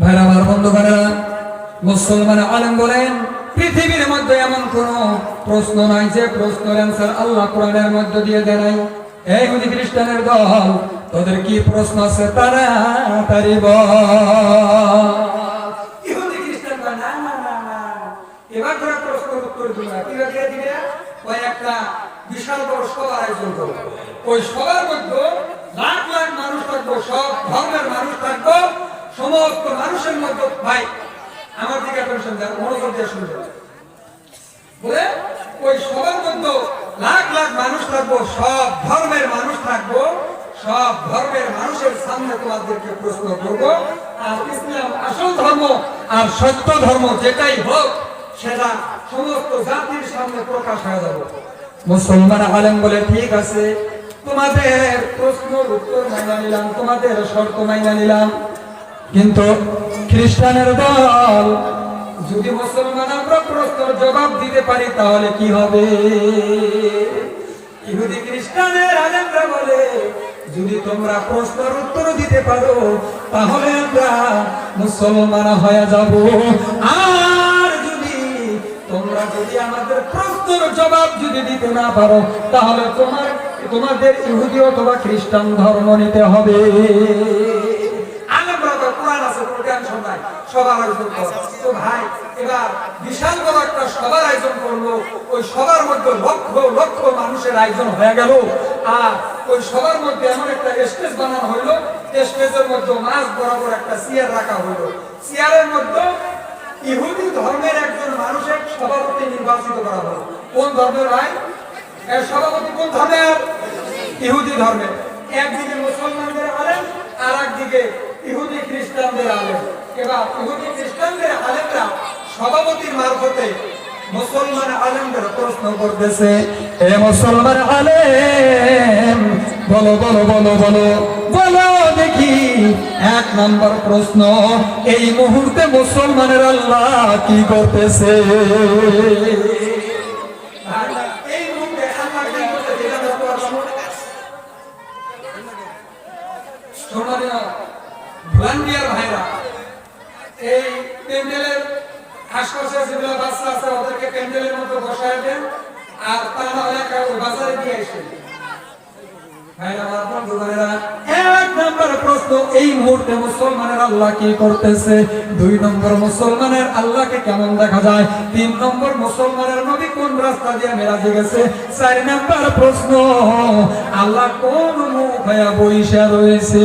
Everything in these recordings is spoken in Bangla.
ভাইরা আমার বন্ধুগণেরা মুসলমান আলম বলেন, পৃথিবীর মধ্যে এমন কোন প্রশ্ন নাই যে প্রশ্নের অ্যান্সার আল্লাহ কোরআনের মধ্যে দিয়ে দেয় নাই। এই খ্রিস্টানের দল, তোদের কি প্রশ্ন আছে তারা তারি এবার তোরা প্রশ্ন উত্তর দিবে দিয়ে ওই একটা বিশাল বড় আয়োজন করবে। ওই সভার মধ্যে লাখ লাখ মানুষ থাকব, সব ধর্মের মানুষ মানুষের মধ্যে ভাই, আমার দিকে মনোযোগ দিয়ে বলে, ওই সবার মধ্যে লাখ লাখ মানুষ থাকব, সব ধর্মের মানুষ থাকব, সব ধর্মের মানুষের সামনে তোমাদেরকে প্রশ্ন করব, আর ইসলাম আসল ধর্ম আর সত্য ধর্ম যেটাই হোক, সেটা সমস্ত জাতির সামনে প্রকাশ হয়ে যাবে। মুসলমান আলেম বলে ঠিক আছে, তোমাদের প্রশ্ন উত্তর মাইনা নিলাম, তোমাদের শর্ত মাইনা নিলাম। কিন্তু খ্রিস্টানের দল, যদি মুসলমান আমরা প্রশ্নের জবাব দিতে পারি, তাহলে কি হবে? ইহুদি খ্রিস্টানের আলেমরা বলে, যদি তোমরা প্রশ্নের উত্তর দিতে পারো, তাহলে আমরা মুসলমান হয়ে যাব। আর যদি তোমরা যদি আমাদের প্রশ্নের জবাব যদি দিতে না পারো, তাহলে তোমার, তোমাদের ইহুদি অথবা খ্রিস্টান ধর্ম নিতে হবে আলেমরা তো কোরআন আছে কোরআন শোনায় সবার আয়োজন। তো ভাই, এবার বিশাল বড় একটা সবার আয়োজন করল ওই সবার মধ্যে লক্ষ লক্ষ মানুষের আয়োজন হয়ে গেল। আর ওই সবার মধ্যে এমন একটা স্টেজ বানানো হইল স্টেজের মধ্যে মাছ বরাবর একটা চেয়ার রাখা হইল। চেয়ারের মধ্যে ইহুদি ধর্মের একজন মানুষের সভাপতি নির্বাচিত করা হলো। কোন ধর্মের এর সভাপতি কোন ধর্মের? ইহুদি ধর্মের। একদিকে মুসলমানদের আলেম আর একদিকে ইহুদি খ্রিস্টানদের আলেম। এবার ইহুদি খ্রিস্টানদের আলেমরা সভাপতির মারফতে মুসলমান আলেমদের প্রশ্ন করতেছে এ মুসলমান আলেম বলো বলো বলো বলো বলো দেখি এক নম্বর প্রশ্ন এই মুহূর্তে মুসলমানের আল্লাহ কি করতেছে? এই ভলান্টিয়ার ভাইরা, এই প্যান্ডেলের আশপাশে যেগুলো বাচ্চা আছে, ওদেরকে প্যান্ডেলের মধ্যে বসায় দেন আর তা না বাজারে দিয়ে আসেন। আল্লাহ দুই নম্বর, মুসলমানের আল্লাহকে কেমন দেখা যায়? তিন নম্বর, মুসলমানের নবী কোন রাস্তা দিয়ে মেরাজে গেছে? চার নম্বর প্রশ্ন, আল্লাহ কোন মুখ হয়ে বইসা রয়েছে?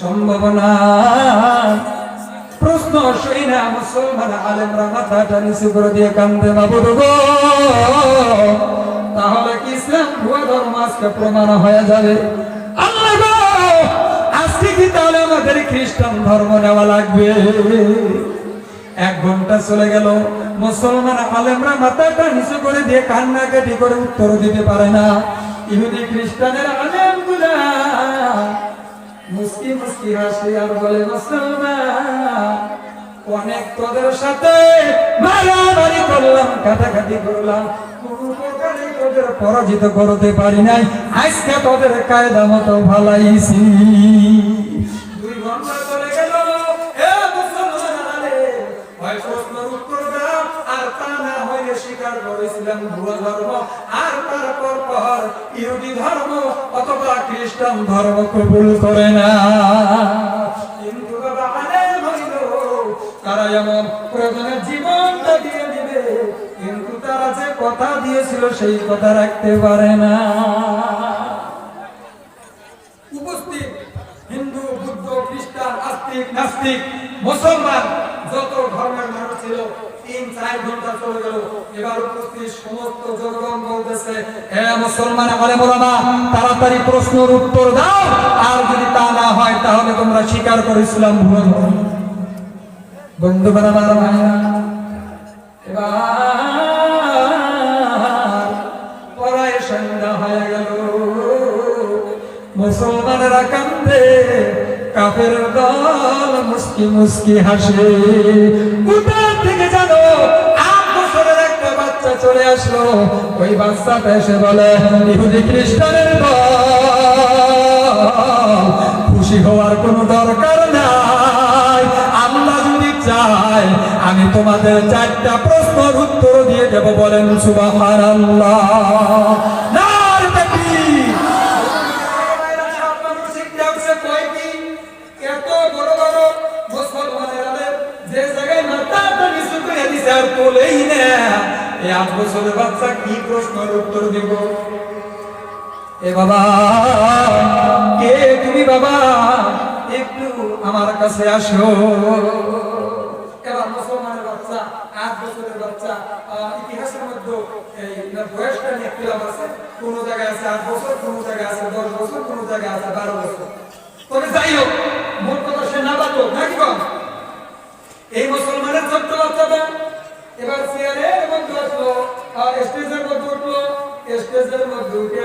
সম্ভব না প্রশ্ন শুই না, মুসলমান আলেমরা মাথাটা নিচু করে দিয়ে কান্দে বাবু তাহলে ইসলাম ভুয়া ধর্ম আজকে প্রমাণ হয়ে যাবে? তাহলে আমাদের খ্রিস্টান ধর্ম নেওয়া এক চলে গেল, মুসলমান আলেমরা মাথাটা নিচু করে দিয়ে কান্নাকাটি করে উত্তর দিতে পারে না। ইহুদি খ্রিস্টানের আলেমগুলা মুস্কি মুস্কি হাসি আর বলে মুসলমান। অনেক তোদের সাথে মারামারি করলাম কাটাকাটি করলাম। পরাজিত করতে পারি নাই। আজকে তোদের কায়দা মতো ভালাইছি। উত্তর তা হইলে স্বীকার করেছিলাম ভুয়া ধর্ম, আর তারপর পর ইহুদি ধর্ম অথবা খ্রিস্টান ধর্ম কবুল করে না। কিন্তু তারা এমন প্রয়োজনে জীবনটা দিয়ে দিবে, কিন্তু তারা যে কথা দিয়েছিল সেই কথা রাখতে পারে না। উপস্থিত হিন্দু, বুদ্ধ, খ্রিস্টান, আস্তিক, নাস্তিক, মুসলমান যত ধর্মের মানুষ ছিল, তিন, চার ঘণ্টা চলে গেল। এবার উপস্থিত সমস্ত জনগণ বলতেছে হ্যাঁ মুসলমান বলে মোলামা, তাড়াতাড়ি প্রশ্নের উত্তর দাও। আর যদি তা না হয়, তাহলে তোমরা স্বীকার করে ইসলাম ভুল বন্ধু আমার ভাইরা এবার পরায় সন্ধ্যা হয়ে গেল। মুসলমানেরা কান্দে কাফের দল মুস্কি মুস্কি হাসে। কোথা থেকে জানো আট বছরের একটা বাচ্চা চলে আসলো। ওই বাচ্চাটা এসে বলে, ইহুদি খ্রিস্টানের খুশি হওয়ার কোনো দরকার নাই। আল্লাহ যদি চায়, আমি তোমাদের চারটা প্রশ্নের উত্তর দিয়ে দেব। বলেন সুবাহান আল্লাহ এই আট বছরের বাচ্চা কি প্রশ্নের উত্তর দিব? এ বাবা, কে তুমি বাবা? একটু আমার কাছে আসো। মুসলমানের বাচ্চা বছরের বাচ্চা নিয়ে আছে। কোন জায়গায় আছে বছর, কোন জায়গায় আছে বছর, কোন জায়গায় আছে বারো বছর। সে না এই মুসলমানের ছোট্ট বাচ্চাটা এবার চেয়ারের এবং আসলো আর স্টেজের মধ্যে উঠল স্টেজের মধ্যে উঠে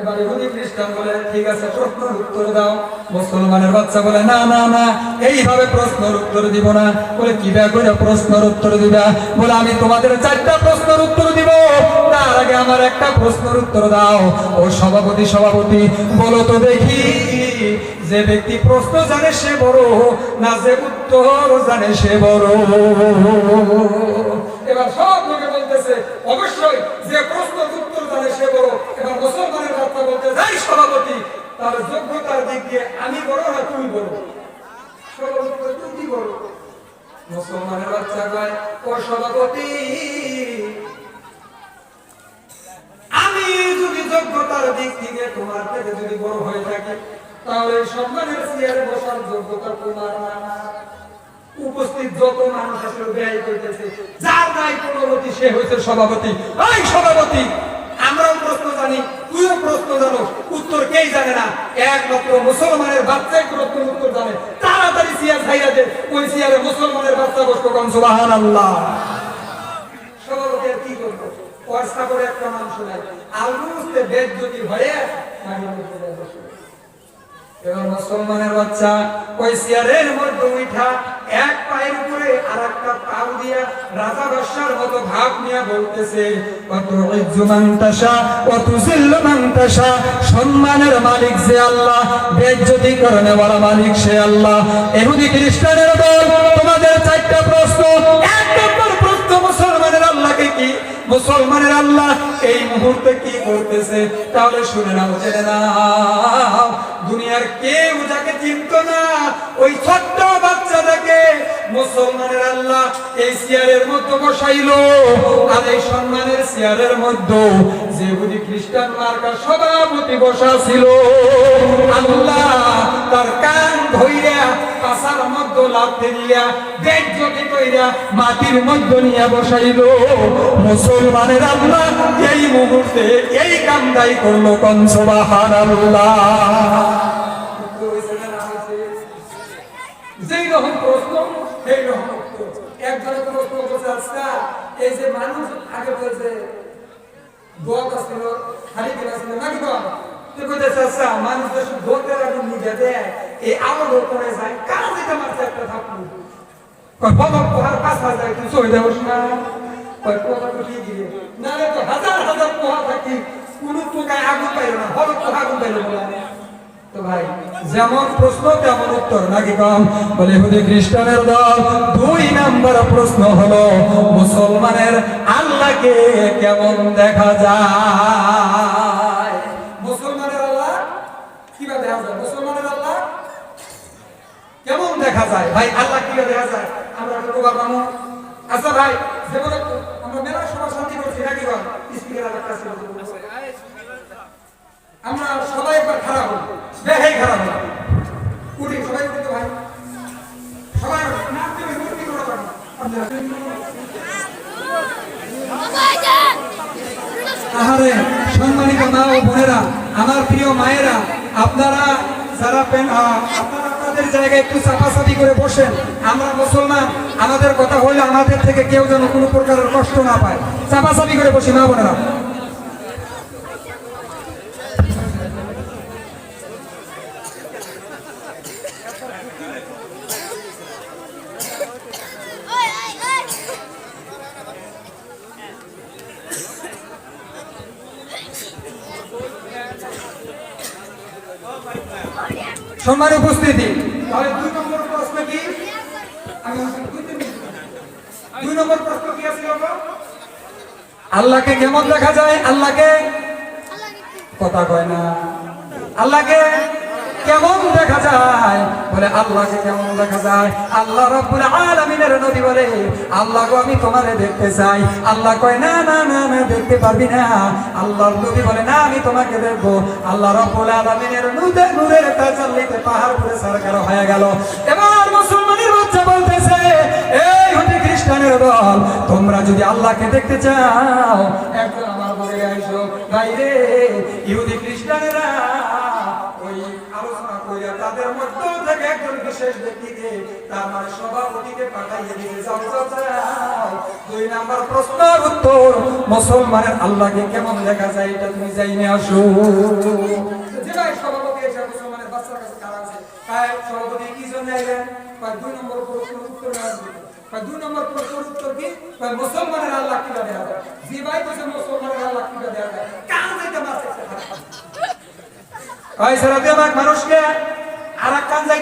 এবার ইহুদি খ্রিস্টান বলে, ঠিক আছে, প্রশ্নের উত্তর দাও। মুসলমানের বাচ্চা বলে, না না না, এইভাবে প্রশ্নের উত্তর দিব না। বলে প্রশ্নের উত্তর দিবা? বলে, আমি তোমাদের চারটা প্রশ্নের উত্তর দিব। তার আগে আমার একটা প্রশ্নের উত্তর দাও। ও সভাপতি সভাপতি, বলো তো দেখি, যে ব্যক্তি প্রশ্ন জানে সে বড়, না যে উত্তর জানে সে বড়? এবার সব লোকে বলতেছে, অবশ্যই যে প্রশ্ন উত্তর জানে সে বড় এবার মুসলমানের যাই সভাপতি, তার যোগ্যতার দিক দিয়ে আমি বড় না তুমি বড়। মুসলমানের বাচ্চা কয়, ও সভাপতি, আমি যদি যোগ্যতার দিক থেকে তোমার থেকে যদি বড় হয়ে থাকি, তাহলে সম্মানের বসার যোগ্যতা তোমার উপস্থিত যত মানুষ আসলে ব্যয় করতেছে, যার নাই পূর্ণবতী সে হয়েছে সভাপতি। সভাপতি প্রশ্ন জানি তুইও প্রশ্ন জানো, উত্তর কেই জানে না? একমাত্র মুসলমানের বাচ্চাই প্রশ্ন উত্তর জানে। তাড়াতাড়ি চেয়ার ছাইরা দে, ওই চেয়ারে মুসলমানের বাচ্চা বসতো কম সুবাহান আল্লাহ সভাপতি মুসলমানের বাচ্চা ওই চেয়ারের মধ্যে উঠা এক পায়ের উপরে আর একটা পাও দিয়া রাজা বাদশার মতো ভাব নিয়ে বলতেছে সম্মানের মালিক যে আল্লাহ বেজ্জতি করনে বলা মালিক সে আল্লাহ। এহুদি খ্রিস্টানের দল, তোমাদের চারটা প্রশ্ন, এক নম্বর প্রশ্ন, মুসলমানের আল্লাহকে কি? মুসলমানের আল্লাহ এই মুহূর্তে কি করতেছে তাহলে শুনে নাও, জেনে নাও। দুনিয়ার কেউ যাকে চিনত না, ওই বাচ্চাটাকে মুসলমানের আল্লাহ এই চেয়ারের মধ্যে বসাইলো। আর এই সম্মানের চেয়ারের মধ্যে যে বুঝি খ্রিস্টান মার্কার সভাপতি বসা ছিল, আল্লাহ তার কান ধইরা মধ্যে লাফতে দিয়া কইরা মাটির মধ্যে নিয়ে বসাইলো। মুসলমানের আল্লাহ এই মুহূর্তে এই কামদাই করল কনসবাহান আল্লাহ যেই রকম প্রশ্ন সেই রকম উত্তর একজনের প্রশ্ন করছে আজকা এই যে মানুষ আগে বলছে, দোয়া ছিল খালি কেনা ছিল নাকি তো তুই কইতেছে আচ্ছা মানুষ যে শুধু দোয়াতের আগুন নিভে দেয় এই আলো করে যায়, কারা যেতে মারছে একটা থাপ্পড় কয়, বাবা, পোহার পাঁচ হাজার না? কয় তো দিয়ে আগুন পাইল না ভাই, যেমন প্রশ্ন, তেমন উত্তর। নাকি কম? বলে, হুদি খ্রিস্টানের দল। দুই নাম্বার প্রশ্ন হলো, মুসলমানের আল্লাহকে কেমন দেখা যায়? মুসলমানের আল্লাহ? দেখা যায়? মুসলমানের আল্লাহ কেমন দেখা যায়? ভাই, আল্লাহ কীভাবে দেখা যায়? আমরা আচ্ছা ভাই যেমন আমরা মেলা সভা শান্তি করছি, নাকি আলাদা আমরা সবাই খারাপ হই দেখাই না সম্মানিত মা ও বোনেরা, আমার প্রিয় মায়েরা, আপনারা যারা আপনারা আপনাদের জায়গায় একটু চাপাচাপি করে বসেন, আমরা মুসলমান, আমাদের কথা হলে আমাদের থেকে কেউ যেন কোনো প্রকারের কষ্ট না পায়। চাপাচাপি করে বসি না বোনেরা। সম্মানের উপস্থিতি। তাহলে দুই নম্বর প্রশ্ন কি? দুই নম্বর প্রশ্ন কি আছে আল্লাহকে কেমন দেখা যায়? আল্লাহকে কথা কয় না। আল্লাহকে কেমন দেখা যায়? বলে, আল্লাহকে কেমন দেখা যায়? আল্লাহ রব্বুল আলামিনের নবী বলে, আল্লাহ গো, আমি তোমারে দেখতে চাই। আল্লাহ কয়, না না না না, দেখতে পারবি না। আল্লাহর নবী বলে, না, আমি তোমাকে দেখব। আল্লাহ রব্বুল আলামিনের নূরে নূরের তাজাল্লিতে পাহাড় পুরো সরকার হয়ে গেল। এবার মুসলমানের বাচ্চা বলতেছে, এই হতে খ্রিস্টানের দল, তোমরা যদি আল্লাহকে দেখতে চাও একজন আমার বলে আইসো বাইরে ইহুদি খ্রিস্টানেরা মানে মুসলমানের আল্লাহকে কেমন দেখা যায় এটা তুমি যাইনে আসো। যে ভাই সভাপতি এসে মুসলমানের কি মুসলমানের আল্লাহ যে ভাই মুসলমানের আল্লাহ মানুষকে আর এক কান যাইতে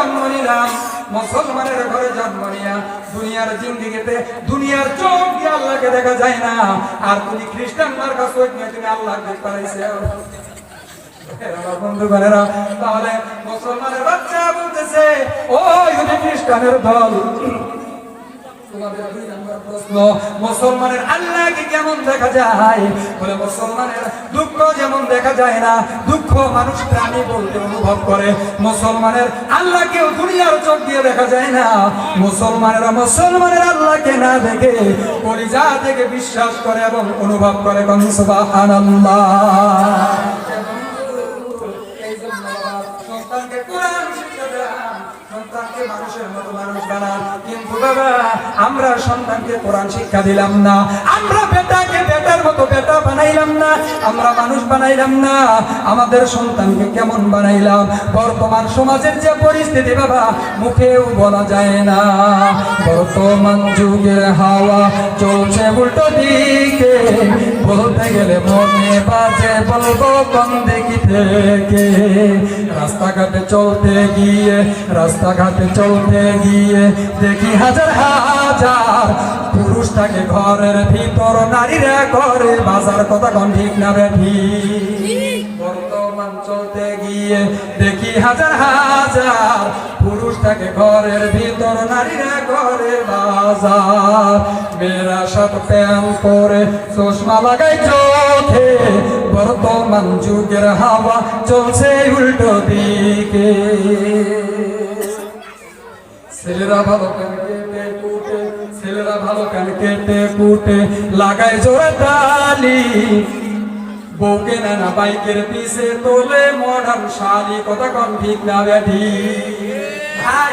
জন্ম নিলাম, মুসলমানের ঘরে জন্ম নিয়া দুনিয়ার জিন্দিগিতে, দুনিয়ার চোখ দিয়ে আল্লাহকে দেখা যায় না। আর তুমি খ্রিস্টান মার্কা চোখ তুমি আল্লাহ দেখতে পারাইছে বন্ধুগণেরা তাহলে মুসলমানের বাচ্চা বলতেছে ও খ্রিস্টানের দল। কেমন দেখা যায়? বলে মুসলমানের দুঃখ যেমন দেখা যায় না, দুঃখ মানুষ প্রাণী বলতে অনুভব করে। মুসলমানের আল্লাহকেও দুনিয়ার চোখ দিয়ে দেখা যায় না। মুসলমানেরা মুসলমানের আল্লাহকে না দেখে পরিজা থেকে বিশ্বাস করে এবং অনুভব করে কোন, সুবহানাল্লাহ। বাবা আমরা সন্তানকে কোরআন শিক্ষা দিলাম না। আমরা বেটাকে বেটার মতো বেটা বানাইলাম না, আমরা মানুষ বানাইলাম না। আমাদের সন্তানকে কেমন বানাইলাম? বর্তমান সমাজের যে পরিস্থিতি বাবা, মুখেও বলা যায় না। বর্তমান যুগের হাওয়া চলছে উল্টো দিকে। বলতে গেলে মনে বাজে, বলব কোন দিকে থেকে? রাস্তাঘাটে চলতে গিয়ে, রাস্তাঘাটে চলতে গিয়ে দেখি হাজার হাজার পুরুষ থাকে ঘরের ভিতর নারীরা করে বাজার। কথা কোন ঠিক না বেঠি বর্তমান চলতে গিয়ে দেখি হাজার হাজার। পুরুষ থাকে ঘরের ভিতর নারীরা করে বাজার। মেয়েরা সব প্যাম করে চশমা লাগাই চোখে। বর্তমান যুগের হাওয়া চলছে উল্টো দিকে। ছেলেরা ভালো কুটে ছেলেরা ভালো কান কেটে কুটে লাগায় জোরে তালি। বউকে নানা বাইকের পিছে তোলে মডার্ন শালি, কথা কন ঠিক না ব্যাধি। ভাই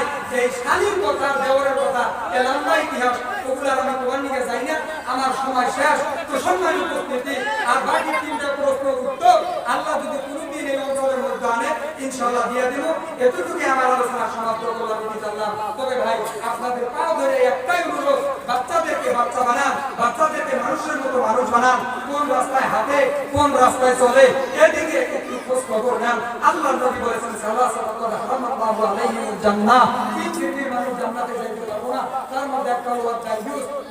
না, আমার সময় শেষ। তো সম্মানিত আর বাকি তিনটা প্রশ্ন উত্তর, আল্লাহ যদি ইনশাআল্লাহ দিয়ে দিব। এতটুকু আমার আলোচনা সমাপ্ত করলাম ইনশাআল্লাহ। তবে ভাই, আপনাদের পাও ধরে একটাই অনুরোধ, বাচ্চাদেরকে বাচ্চা বানান, বাচ্চাদেরকে মানুষের মতো মানুষ বানান। কোন রাস্তায় হাঁটে, কোন রাস্তায় চলে, এদিকে একটু খোঁজ খবর নেন। আল্লাহ নবী বলেছেন, সাল্লাল্লাহু আলাইহি জান্নাহ। তিন মানুষ জান্নাতে যাইতে পারব না। তার মধ্যে একটা হলো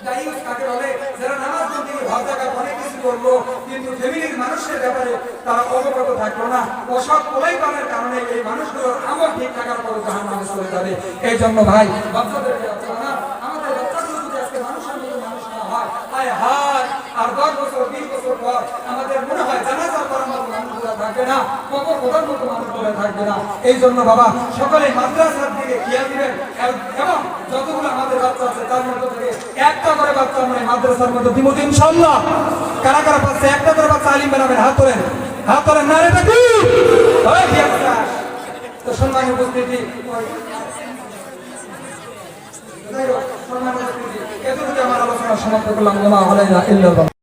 দায়ুস কাকে বলে, যারা নামাজ বন্দিকে ভাব থাকা অনেক কিছু করল, কিন্তু ফ্যামিলির মানুষের ব্যাপারে তারা অবগত থাকল না। অসৎ পোলাইপানের কারণে এই মানুষগুলোর আমল ঠিক থাকার পর জাহান মানুষ চলে যাবে। এই জন্য ভাই বাচ্চাদেরকে না আমাদের বাচ্চাগুলো যদি হয় হায় আর দশ বছর, বিশ বছর পর আমাদের মনে হয় জানাজার পর থাকে না। কবর প্রধান এই জন্য বাবা, সকলে মাদ্রাসার দিকে খেয়াল দিবেন এবং যতগুলো আমাদের বাচ্চা আছে, তার মধ্যে থেকে একটা করে বাচ্চা আমরা মাদ্রাসার মধ্যে দিব ইনশাল্লাহ কারা কারা পাচ্ছে? একটা করে বাচ্চা আলিম বানাবেন হাত তোলেন হাত তোলেন না রে নাকি তো সম্মানীয় উপস্থিতি সম্মানীয় উপস্থিতি। এতটুকু আমার আলোচনা সমাপ্ত করলাম। ওমা আলাইনা ইল্লাল্লাহ